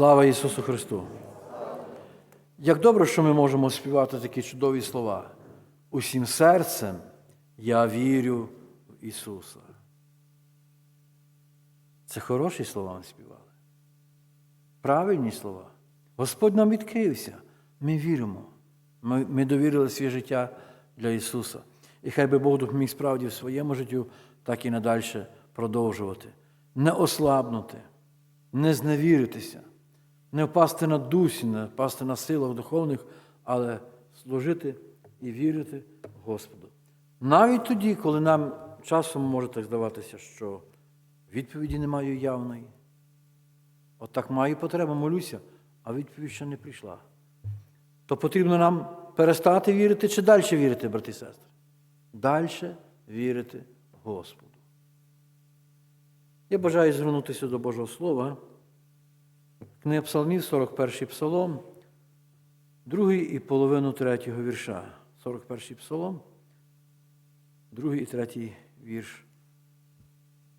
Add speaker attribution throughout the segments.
Speaker 1: Слава Ісусу Христу! Як добре, що ми можемо співати такі чудові слова. Усім серцем я вірю в Ісуса. Це хороші слова ми співали. Правильні слова. Господь нам відкрився. Ми віримо. Ми, ми довірили своє життя для Ісуса. І хай би Бог допоміг справді в своєму життю так і надальше продовжувати. Не ослабнути, не зневіритися, не впасти на дусі, не впасти на силах духовних, але служити і вірити Господу. Навіть тоді, коли нам часом може так здаватися, що відповіді немає явної. От так маю потребу, молюся, а відповідь ще не прийшла. То потрібно нам перестати вірити чи далі вірити, брати і сестри? Далі вірити Господу. Я бажаю звернутися до Божого Слова. Книга Псалмів, 41 псалом, другий і половину третього вірша. 41 псалом, другий і третій вірш,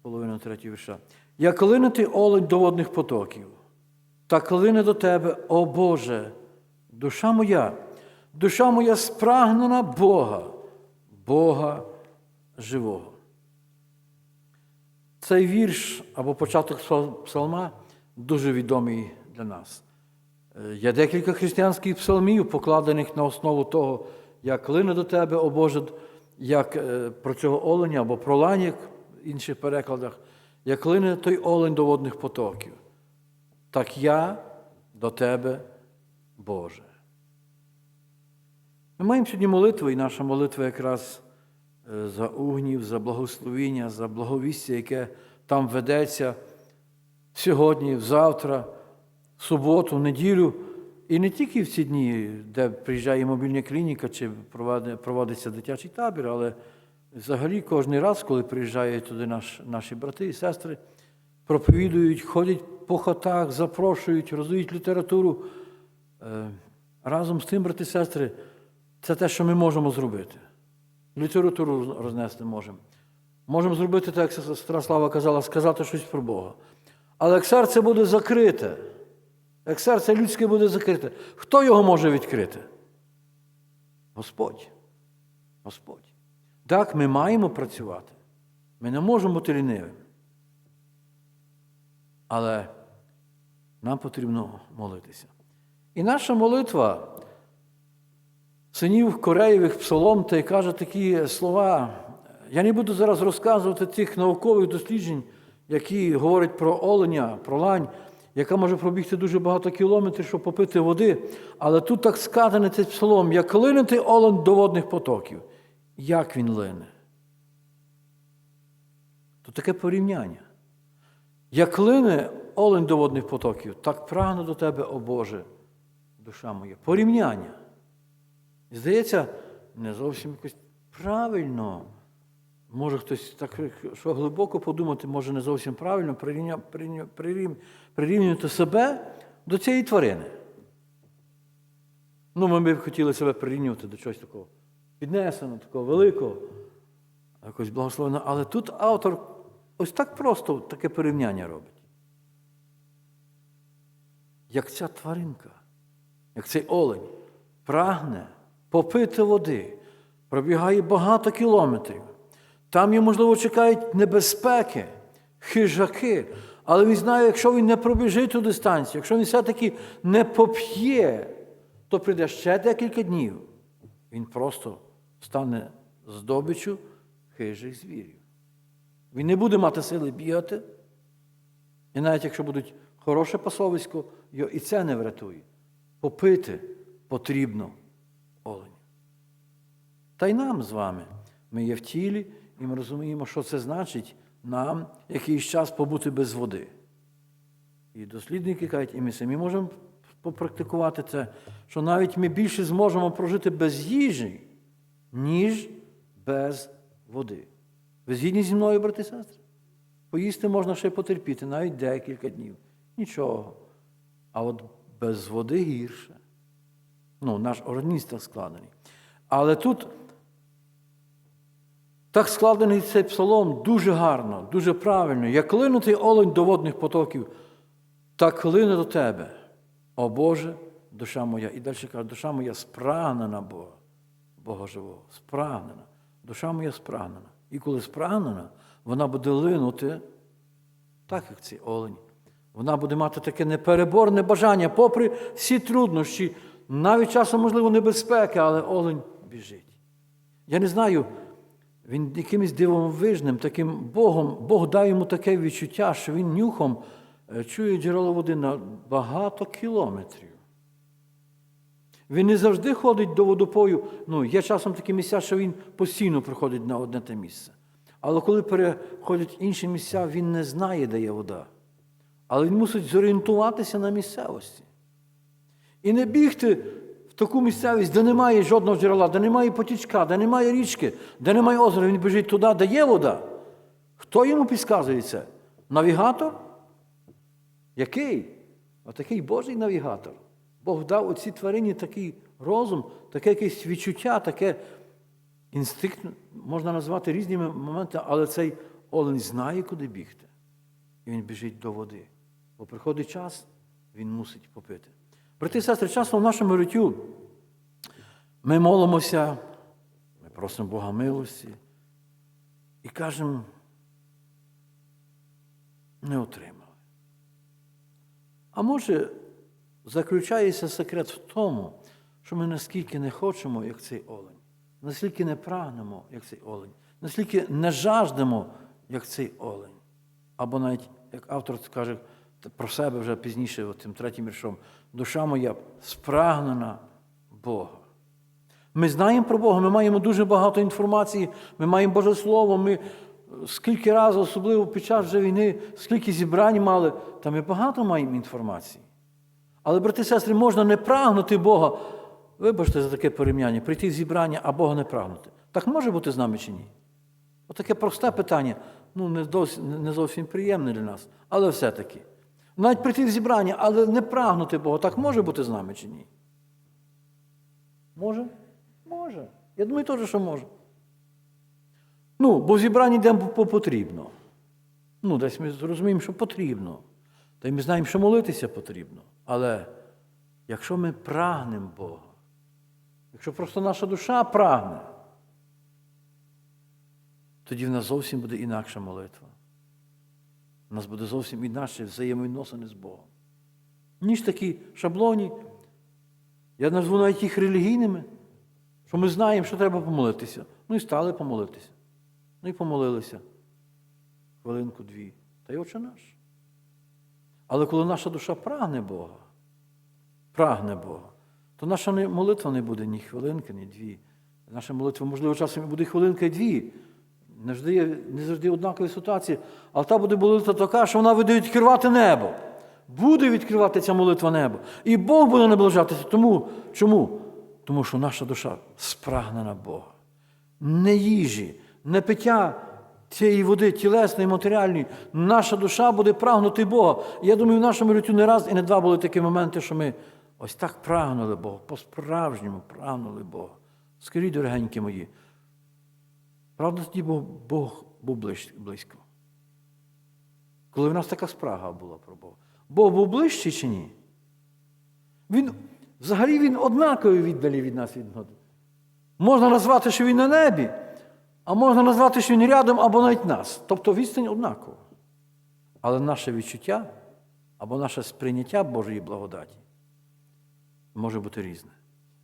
Speaker 1: половину третього вірша. Як линути олень до водних потоків, так лине до тебе, о Боже, душа моя, душа моя спрагнена Бога, Бога живого. Цей вірш або початок псалма дуже відомий для нас. Е, Є декілька християнських псалмів, покладених на основу того, як лине до тебе, о Боже, як е, про цього оленя або про лань, в інших перекладах, як лине той олень до водних потоків. Так я до тебе, Боже. Ми маємо сьогодні молитву, і наша молитва якраз е, за угнів, за благословіння, за благовістя, яке там ведеться сьогодні, завтра, в суботу, в неділю. І не тільки в ці дні, де приїжджає мобільна клініка чи проводиться дитячий табір, але взагалі кожен раз, коли приїжджають туди наш, наші брати і сестри, проповідують, ходять по хатах, запрошують, роздають літературу. Е, Разом з тим, брати і сестри, це те, що ми можемо зробити. Літературу рознести можемо. Можемо зробити так, як сестра Слава казала, сказати щось про Бога. Але як серце буде закрите, як серце людське буде закрите, хто його може відкрити? Господь. Господь. Так, ми маємо працювати. Ми не можемо бути лінивими. Але нам потрібно молитися. І наша молитва синів Кореєвих псалом та й каже такі слова. Я не буду зараз розказувати тих наукових досліджень, які говорять про оленя, про лань, яка може пробігти дуже багато кілометрів, щоб попити води. Але тут так сказано цей псалом, як линути олень до водних потоків. Як він лине? То таке порівняння. Як лине олень до водних потоків, так прагну до тебе, о Боже, душа моя. Порівняння. Здається, не зовсім якось правильно. Може хтось так, що глибоко подумати, може не зовсім правильно прирівнювати себе до цієї тварини. Ну, ми б хотіли себе прирівнювати до чогось такого піднесеного, такого великого, якось благословеного. Але тут автор ось так просто таке порівняння робить. Як ця тваринка, як цей олень прагне попити води, пробігає багато кілометрів. Там його, можливо, чекають небезпеки, хижаки. Але він знає, якщо він не пробіжить ту дистанцію, якщо він все-таки не поп'є, то прийде ще декілька днів. Він просто стане здобичу хижих звірів. Він не буде мати сили бігати. І навіть якщо будуть хороше пасовисько, його і це не врятує. Попити потрібно оленя. Та й нам з вами. Ми є в тілі. І ми розуміємо, що це значить нам якийсь час побути без води. І дослідники кажуть, і ми самі можемо попрактикувати це, що навіть ми більше зможемо прожити без їжі, ніж без води. Ви згідні зі мною, брати сестри? Поїсти можна ще потерпіти навіть декілька днів. Нічого. А от без води гірше. Ну, наш організм так складений. Але тут. Так складений цей псалом дуже гарно, дуже правильно. Як линутий олень до водних потоків, так хлине до тебе, о Боже, душа моя. І далі каже, душа моя спрагнена Бога, Бога живого, спрагнена. Душа моя спрагнена. І коли спрагнена, вона буде линути, так як ці олені. Вона буде мати таке непереборне бажання, попри всі труднощі, навіть часом, можливо, небезпеки, але олень біжить. Я не знаю, він якимось дивовижним, таким Богом, Бог дав йому таке відчуття, що він нюхом е, чує джерело води на багато кілометрів. Він не завжди ходить до водопою. Ну, є часом такі місця, що він постійно приходить на одне те місце. Але коли переходять інші місця, він не знає, де є вода. Але він мусить зорієнтуватися на місцевості. І не бігти таку місцевість, де немає жодного джерела, де немає потічка, де немає річки, де немає озера, він біжить туди, де є вода. Хто йому підказує це? Навігатор? Який? Отакий Божий навігатор. Бог дав оцій тварині такий розум, таке якесь відчуття, таке інстинкт, можна назвати різними моментами, але цей олень знає, куди бігти. І він біжить до води. Бо приходить час, він мусить попити. Брати і сестри, часто в нашому життю ми молимося, ми просимо Бога милості і кажемо, не отримали. А може, заключається секрет в тому, що ми наскільки не хочемо, як цей олень, наскільки не прагнемо, як цей олень, наскільки не жаждемо, як цей олень. Або навіть, як автор каже про себе вже пізніше, тим третім віршом, душа моя спрагнена Бога. Ми знаємо про Бога, ми маємо дуже багато інформації, ми маємо Боже Слово, ми скільки разів, особливо під час вже війни, скільки зібрань мали, та ми багато маємо інформації. Але, брати і сестри, можна не прагнути Бога. Вибачте за таке порівняння, прийти в зібрання, а Бога не прагнути. Так може бути з нами чи ні? Отаке просте питання, ну не зовсім приємне для нас, але все-таки. Навіть прийти в зібрання, але не прагнути Бога, так може бути з нами чи ні? Може? Може. Я думаю, теж, що може. Ну, бо в зібранні йдемо по потрібно. Ну, десь ми зрозуміємо, що потрібно. Та й ми знаємо, що молитися потрібно. Але якщо ми прагнемо Бога, якщо просто наша душа прагне, тоді в нас зовсім буде інакша молитва. У нас буде зовсім інакше взаємовідносини з Богом. Ніж такі шаблоні, я назву навіть їх релігійними, що ми знаємо, що треба помолитися. Ну і стали помолитися. Ну і помолилися. Хвилинку-дві. Та й отче наш. Але коли наша душа прагне Бога, прагне Бога, то наша молитва не буде ні хвилинки, ні дві. Наша молитва, можливо, часом буде хвилинка і дві. Не завжди, не завжди однакові ситуації, але та буде молитва така, що вона буде відкривати небо. Буде відкривати ця молитва небо. І Бог буде наближатися. Тому, чому? Тому що наша душа спрагнена Бога. Не їжі, не пиття цієї води, тілесної, матеріальної. Наша душа буде прагнути Бога. Я думаю, в нашому житті не раз і не два були такі моменти, що ми ось так прагнули Бога, по-справжньому прагнули Бога. Скажіть, дорогенькі мої, правда, тоді Бог, був близько. Коли в нас така спрага була про Бога. Бог був ближчий чи ні? Він, взагалі він однаковий віддалі від нас відносин. Можна назвати, що він на небі, а можна назвати, що він рядом або навіть нас. Тобто відстань однакова. Але наше відчуття або наше сприйняття Божої благодаті може бути різне.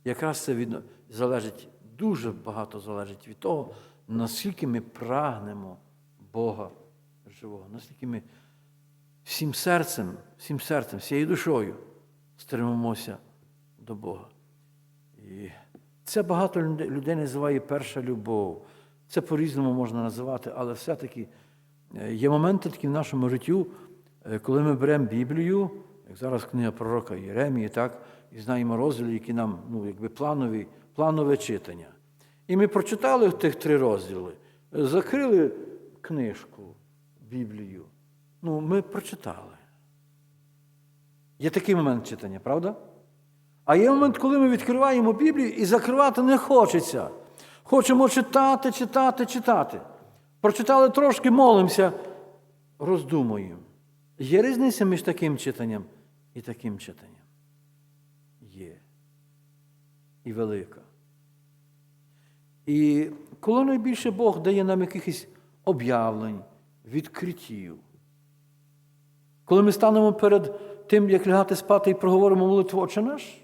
Speaker 1: Якраз це від, залежить, дуже багато залежить від того, наскільки ми прагнемо Бога живого, наскільки ми всім серцем, всім серцем, всією душою стремимося до Бога. І це багато людей називає перша любов. Це по-різному можна називати, але все-таки е, є моменти такі в нашому життю, е, коли ми беремо Біблію, як зараз книга пророка Єремії, так, і знаємо розділи, які нам ну, якби планові, планове читання. І ми прочитали тих три розділи, закрили книжку, Біблію. Ну, ми прочитали. Є такий момент читання, правда? А є момент, коли ми відкриваємо Біблію і закривати не хочеться. Хочемо читати, читати, читати. Прочитали трошки, молимося, роздумуємо. Є різниця між таким читанням і таким читанням? Є. І велика. І коли найбільше Бог дає нам якихось об'явлень, відкриттів, коли ми станемо перед тим, як лягати спати і проговоримо молитву Отче наш,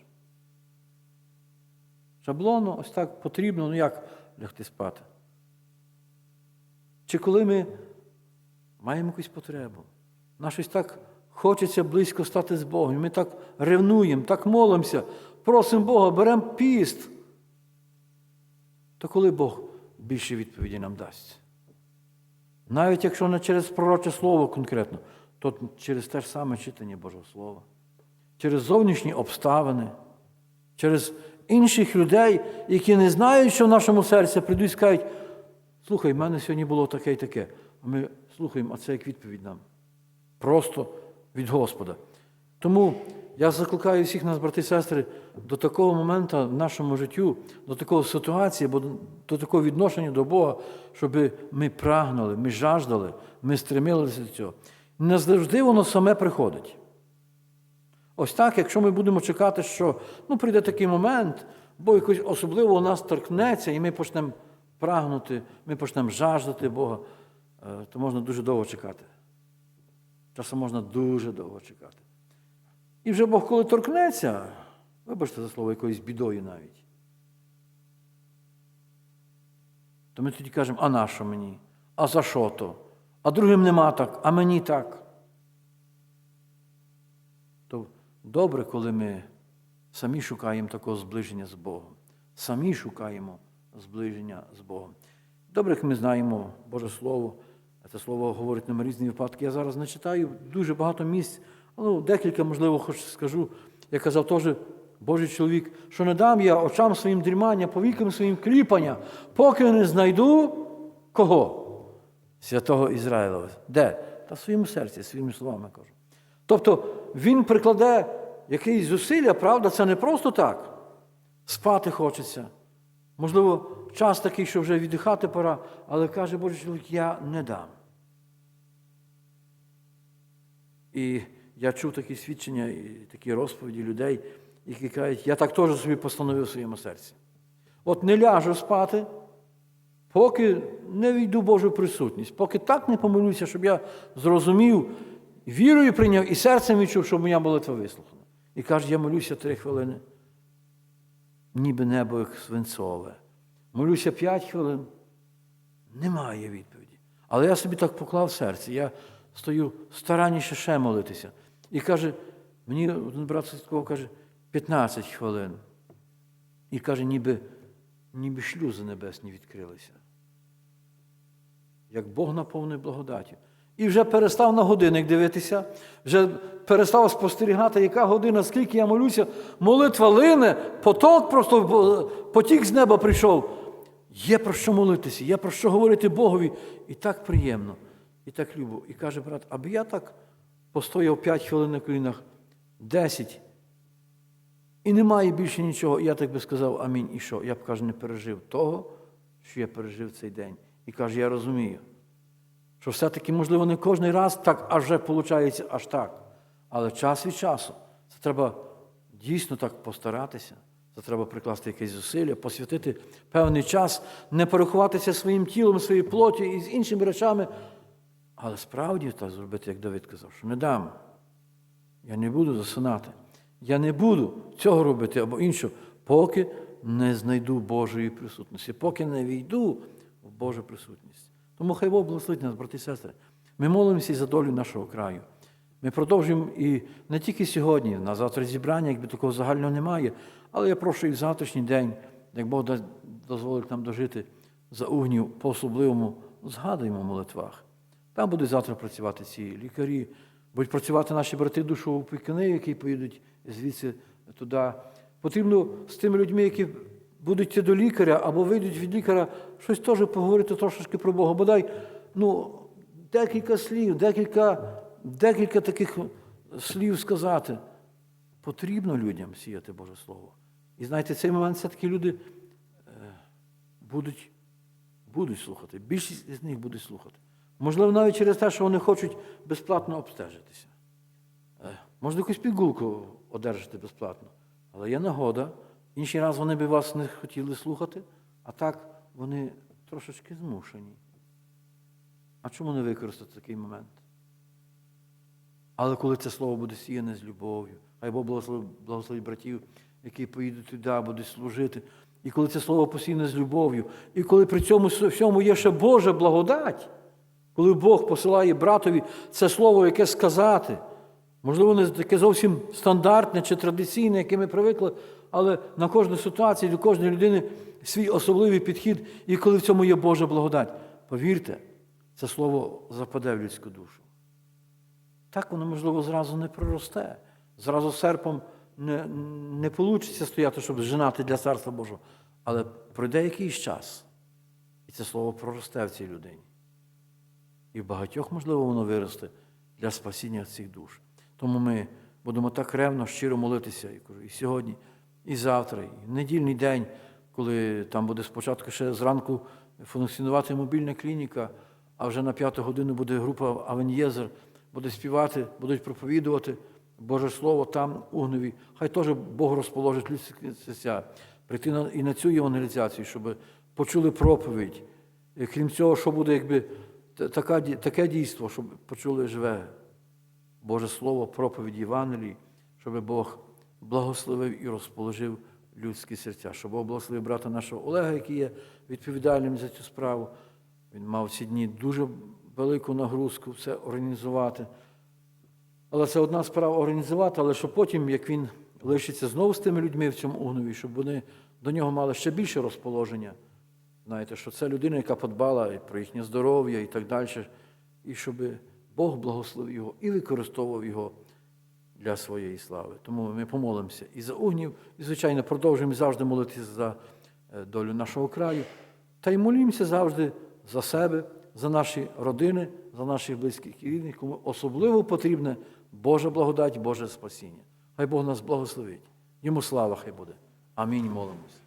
Speaker 1: шаблону, ось так потрібно, ну як лягти спати? Чи коли ми маємо якусь потребу, нам щось так хочеться близько стати з Богом, ми так ревнуємо, так молимося, просимо Бога, беремо піст, то коли Бог більше відповіді нам дасть? Навіть якщо не через пророче слово конкретно, то через те ж саме читання Божого Слова, через зовнішні обставини, через інших людей, які не знають, що в нашому серці прийдуть і скажуть, слухай, в мене сьогодні було таке і таке. А ми слухаємо, а це як відповідь нам. Просто від Господа. Тому я закликаю всіх нас, брати і сестри, до такого моменту в нашому життю, до такої ситуації, до такого відношення до Бога, щоб ми прагнули, ми жаждали, ми стремилися до цього. Не завжди воно саме приходить. Ось так, якщо ми будемо чекати, що ну, прийде такий момент, бо якось особливо у нас торкнеться, і ми почнемо прагнути, ми почнемо жаждати Бога, е, то можна дуже довго чекати. Часом можна дуже довго чекати. І вже Бог, коли торкнеться, вибачте за слово, якоюсь бідою навіть, то ми тоді кажемо, а на що мені? А за що то? А другим нема так, а мені так. То добре, коли ми самі шукаємо такого зближення з Богом, самі шукаємо зближення з Богом. Добре, як ми знаємо Боже Слово, це слово говорить нам різні випадки. Я зараз не читаю дуже багато місць, ну, декілька, можливо, хоч скажу, я казав теж Божий чоловік, що не дам я очам своїм дрімання, повікам своїм кліпання, поки не знайду кого? Святого Ізраїлова. Де? Та в своєму серці, своїми словами кажу. Тобто він прикладе якісь зусилля, правда, це не просто так. Спати хочеться. Можливо, час такий, що вже віддихати пора, але каже Божий чоловік, я не дам. І я чув такі свідчення і такі розповіді людей, які кажуть, я так теж собі постановив у своєму серці. От не ляжу спати, поки не війду в Божу присутність, поки так не помилюся, щоб я зрозумів, вірою прийняв і серцем відчув, що моя молитва вислухана. І каже, я молюся три хвилини, ніби небо як свинцове. Молюся п'ять хвилин, немає відповіді. Але я собі так поклав серце. Я стою старанніше ще молитися. І каже, мені один брат Святков каже, 15 хвилин. І каже, ніби, ніби шлюзи небесні відкрилися. Як Бог наповнив благодаттю. І вже перестав на годинник дивитися, вже перестав спостерігати, яка година, скільки я молюся, молитва лине, поток просто потік з неба прийшов. Є про що молитися, є про що говорити Богові. І так приємно, і так любо. І каже брат, аби я так постояв 5 хвилин на колінах, 10, і немає більше нічого. Я так би сказав, амінь, і що? Я б каже, не пережив того, що я пережив цей день. І каже, я розумію, що все-таки, можливо, не кожен раз так аж виходить аж так. Але час від часу це треба дійсно так постаратися. Це треба прикласти якесь зусилля, посвятити певний час, не порахуватися своїм тілом, своєю плоті і з іншими речами. Але справді так зробити, як Давид казав, що не дам. Я не буду засинати. Я не буду цього робити або іншого, поки не знайду Божої присутності, поки не війду в Божу присутність. Тому хай Бог благословить нас, брати і сестри. Ми молимося і за долю нашого краю. Ми продовжуємо і не тільки сьогодні, на завтра зібрання, якби такого загального немає, але я прошу і в завтрашній день, як Бог дозволить нам дожити за угнів по-особливому, згадуємо в молитвах. Там будуть завтра працювати ці лікарі, будуть працювати наші брати душоопікуни, які поїдуть звідси туди. Потрібно з тими людьми, які будуть йти до лікаря або вийдуть від лікаря, щось теж поговорити трошечки про Бога. Бодай ну, декілька слів, декілька, декілька таких слів сказати. Потрібно людям сіяти Боже Слово. І знаєте, цей момент все-таки люди е, будуть, будуть слухати. Більшість з них будуть слухати. Можливо, навіть через те, що вони хочуть безплатно обстежитися. Е, Можна якусь пігулку одержати безплатно. Але є нагода. Інший раз вони би вас не хотіли слухати, а так вони трошечки змушені. А чому не використати такий момент? Але коли це слово буде сіяне з любов'ю, хай Бог благословить, братів, які поїдуть туди, будуть служити. І коли це слово посіяне з любов'ю, і коли при цьому всьому є ще Божа благодать, коли Бог посилає братові це слово, яке сказати, можливо, не таке зовсім стандартне чи традиційне, яке ми привикли, але на кожну ситуацію, до кожної людини свій особливий підхід, і коли в цьому є Божа благодать, повірте, це слово западе в людську душу. Так воно, можливо, зразу не проросте. Зразу серпом не, не вийде стояти, щоб зжинати для Царства Божого. Але пройде якийсь час, і це слово проросте в цій людині. І в багатьох, можливо, воно виросте для спасіння цих душ. Тому ми будемо так ревно, щиро молитися і сьогодні, і завтра, і в недільний день, коли там буде спочатку ще зранку функціонувати мобільна клініка, а вже на п'яту годину буде група Авенєзер, буде співати, будуть проповідувати Боже Слово там, у Гнові. Хай теж Бог розположить людські серця, прийти і на цю євангелізацію, щоб почули проповідь. І крім цього, що буде якби така, таке дійство, щоб почули живе Боже Слово, проповідь Євангелії, щоб Бог благословив і розположив людські серця, щоб Бог благословив брата нашого Олега, який є відповідальним за цю справу. Він мав ці дні дуже велику нагрузку все організувати. Але це одна справа організувати, але щоб потім, як він лишиться знову з тими людьми в цьому угнові, щоб вони до нього мали ще більше розположення. Знаєте, що це людина, яка подбала про їхнє здоров'я і так далі, і щоб Бог благословив його і використовував його для своєї слави. Тому ми помолимося і за угнів, і, звичайно, продовжуємо завжди молитися за е, долю нашого краю. Та й молімося завжди за себе, за наші родини, за наших близьких і рідних, кому особливо потрібне Божа благодать, Боже спасіння. Хай Бог нас благословить. Йому слава хай буде. Амінь. Молимось.